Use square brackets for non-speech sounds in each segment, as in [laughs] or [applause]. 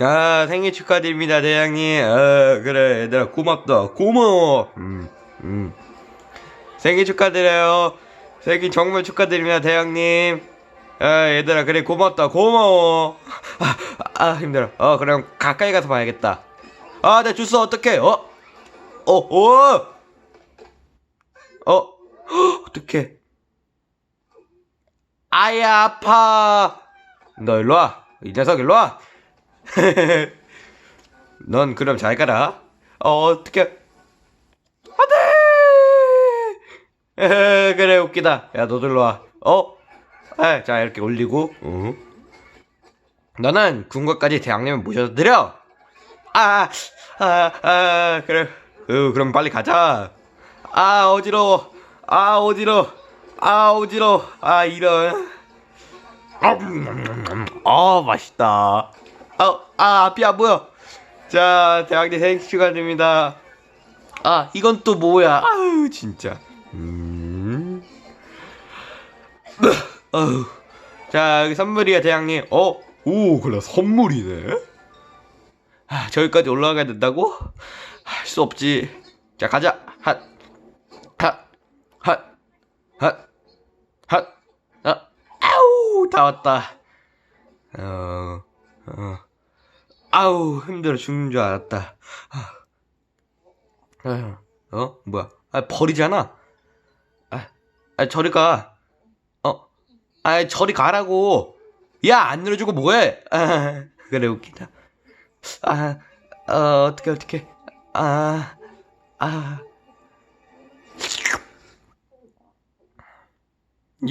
아, 생일 축하드립니다, 대장님. 아, 그래, 얘들아, 고맙다. 고마워. 음, 음. 생일 축하드려요. 생일 정말 축하드립니다, 대장님. 아, 얘들아, 그래, 고맙다. 고마워. 아, 아, 힘들어. 어, 그럼 가까이 가서 봐야겠다. 아, 내 주스 어떡해? 어? 어, 어? 어? 헉, 어떡해. 아야, 아파. 너 일로 와. 이 녀석 일로 와. [laughs] 넌 그럼 잘 가라. 어, 어떡해. 안 돼! 에헤, 그래, 웃기다. 야, 일로 와. 어? 아, 자, 이렇게 올리고, 어. 너는 궁궐까지 대왕님을 모셔다 드려! 아, 아, 아, 그래. 어, 그럼 빨리 가자. 아, 어지러워. 아, 어지러워. 아, 어지러워. 아, 이런. 아, 맛있다. 아, 아, 앞이 안 보여. 자, 생일 축하드립니다. 아, 이건 또 뭐야? 아유, 진짜. 음. [laughs] 아유. 자, 여기 선물이야, 대왕님. 어? 오, 그래, 선물이네. 아, 저기까지 올라가야 된다고? 할 수 없지. 자, 가자. 핫, 핫, 핫, 핫, 핫, 아, 아우, 다 왔다. 어, 어, 아우, 힘들어 죽는 줄 알았다. 아, 어, 뭐야? 아, 버리잖아. 아, 아, 저리 가. 어, 아, 저리 가라고. 야, 안 늘어주고 뭐해? 아, 그래, 웃기다. 아, 어, 어떡해, 어떡해. 아, 아.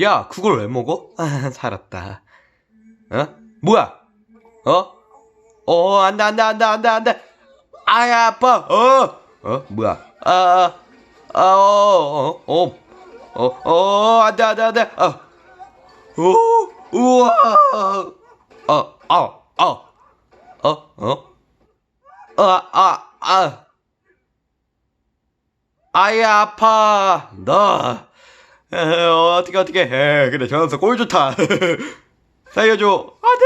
야, 그걸 왜 먹어? 아, 살았다. 어? 뭐야? 어? 어, 안 돼, 안 돼, 안 돼, 안 돼, 안 돼. 아야, 아파. 어? 어? 뭐야? 아, 아, 어, 어, 어, 어, 어, 안 돼, 안 돼, 안 돼. 어. 오, 우와. 어, 아, 아. 어, 어? 아, 아, 아. 아야, 아파. 너. 에, 어, 어떻게, 어떻게. 에, 그래, 저 녀석 꼴 좋다. [laughs] 살려줘. 안 돼!